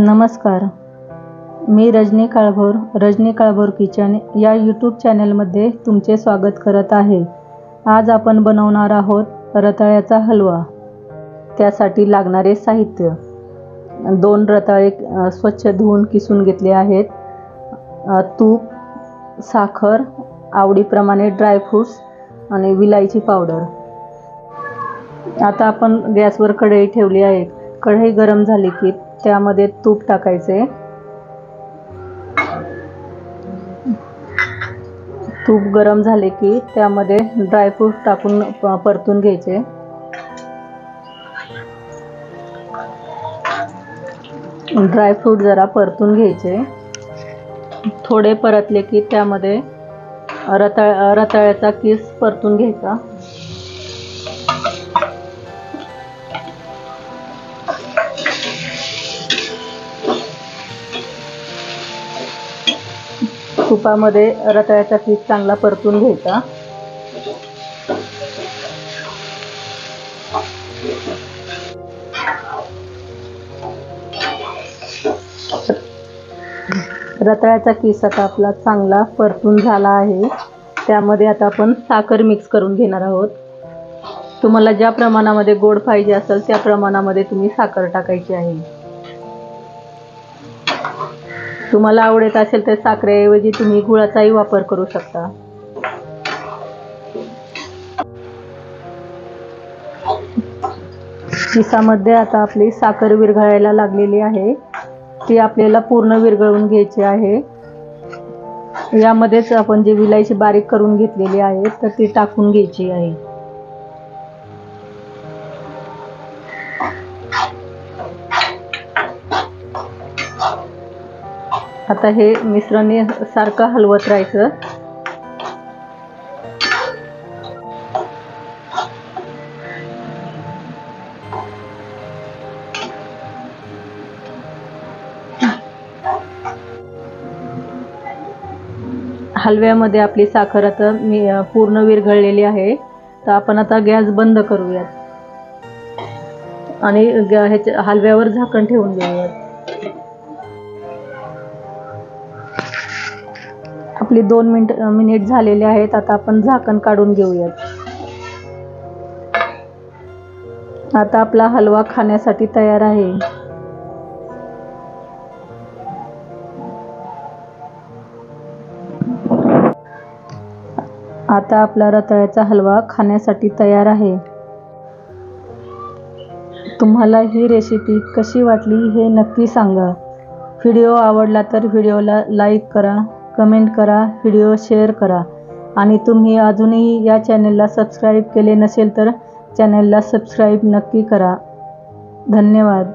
नमस्कार. मी रजनी काळभोर रजनी काळभोर किचन या यूट्यूब चॅनलमध्ये तुमचे स्वागत करत आहे. आज आपण बनवणार आहोत रताळ्याचा हलवा. त्यासाठी लागणारे साहित्य. दोन रताळे स्वच्छ धुवून किसून घेतले आहेत. तूप साखर आवडीप्रमाणे ड्रायफ्रूट्स आणि विलायची पावडर आता आपण गॅसवर कढई ठेवली आहे. कढई गरम झाली की त्यामध्ये तूप टाकायचे. तूप गरम झाले की त्यामध्ये ड्रायफ्रूट टाकून परतून घ्यायचे. ड्रायफ्रूट जरा परतून घ्यायचे. थोडे परतले की त्यामध्ये रताळ रताळ्याचा किस परतून घ्यायचा. तुपामध्ये रताळ्याचा पीठ चांगला परतून घ्यायचा. रताळ्याचा किस आता आपला चांगला परतून झाला आहे. त्यामध्ये आता आपण साखर मिक्स करून घेणार आहोत. तुम्हाला ज्या प्रमाणामध्ये गोड पाहिजे असेल त्या प्रमाणामध्ये तुम्ही साखर टाकायची आहे. तुम्हाला आवडत असेल तर साखरेऐवजी तुम्ही गुळाचाही वापर करू शकता. किसामध्ये आता आपली साखर विरघळायला लागलेली आहे. ती आपल्याला पूर्ण विरघळून घ्यायची आहे. यामध्येच आपण जी विलायची बारीक करून घेतलेली आहे तर ती टाकून घ्यायची आहे. आता हे मिश्रण सारखं हलवत राहायचं. हलव्यामध्ये आपली साखर आता मी पूर्ण विरघळलेली आहे. तर आपण आता गॅस बंद करूयात. आणि ह्याच्या हलव्यावर झाकण ठेवून देऊयात आपली दोन मिनट मिनिट झालेले आहेत. आता आपण झाकण काढून घेऊयात. आता आपला हलवा खाण्यासाठी तयार आहे. आता आपला रताळ्याचा हलवा खाण्यासाठी तयार आहे. तुम्हाला ही रेसिपी कशी वाटली हे नक्की सांगा. व्हिडिओ आवडला तर व्हिडिओला लाईक करा. कमेंट करा व्हिडिओ शेअर करा. आणि तुम्ही अजूनही या चॅनलला सबस्क्राईब केले नसेल तर चॅनलला सबस्क्राईब नक्की करा. धन्यवाद.